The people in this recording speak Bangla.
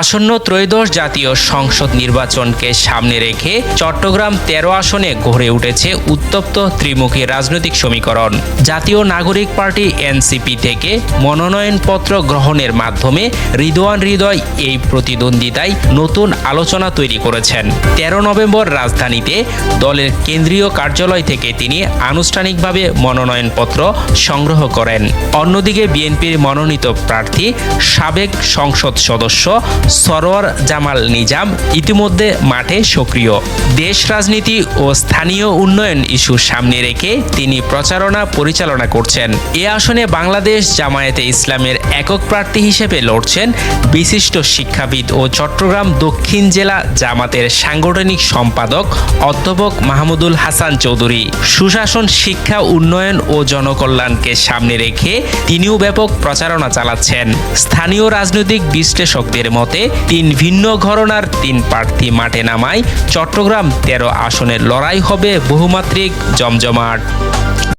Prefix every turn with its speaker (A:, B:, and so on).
A: আসন্ন ত্রয়োদশ জাতীয় সংসদ নির্বাচনকে সামনে রেখে চট্টগ্রাম তেরো আসনে গড়ে উঠেছে উত্তপ্ত ত্রিমুখী রাজনৈতিক সমীকরণ। জাতীয় নাগরিক পার্টি এনসিপি থেকে মনোনয়নপত্র গ্রহণের মাধ্যমে রিদওয়ান হৃদয় এই প্রতিদ্বন্দ্বিতায় নতুন আলোচনা তৈরি করেছেন। তেরো নভেম্বর রাজধানীতে দলের কেন্দ্রীয় কার্যালয় থেকে তিনি আনুষ্ঠানিকভাবে মনোনয়নপত্র সংগ্রহ করেন। অন্যদিকে বিএনপির মনোনীত প্রার্থী সাবেক সংসদ সদস্য সরোয়ার জামাল নিজাম ইতিমধ্যে মাঠে সক্রিয়। দেশ রাজনীতি ও স্থানীয় উন্নয়ন ইস্যু সামনে রেখে তিনি প্রচারণা পরিচালনা করছেন। এ আসনে বাংলাদেশ জামায়াতে ইসলামের একক প্রার্থী হিসেবে লড়ছেন বিশিষ্ট শিক্ষাবিদ ও চট্টগ্রাম দক্ষিণ জেলা জামাতের সাংগঠনিক সম্পাদক অধ্যাপক মাহমুদুল হাসান চৌধুরী। সুশাসন, শিক্ষা, উন্নয়ন ও জনকল্যাণকে সামনে রেখে তিনিও ব্যাপক প্রচারণা চালাচ্ছেন। স্থানীয় রাজনৈতিক বিশ্লেষকদের মতে তিন ভিন্ন ঘরনার তিন প্রার্থী মাঠে নামায়। চট্টগ্রাম তেরো আসনের লড়াই হবে বহুমাত্রিক জমজমাট।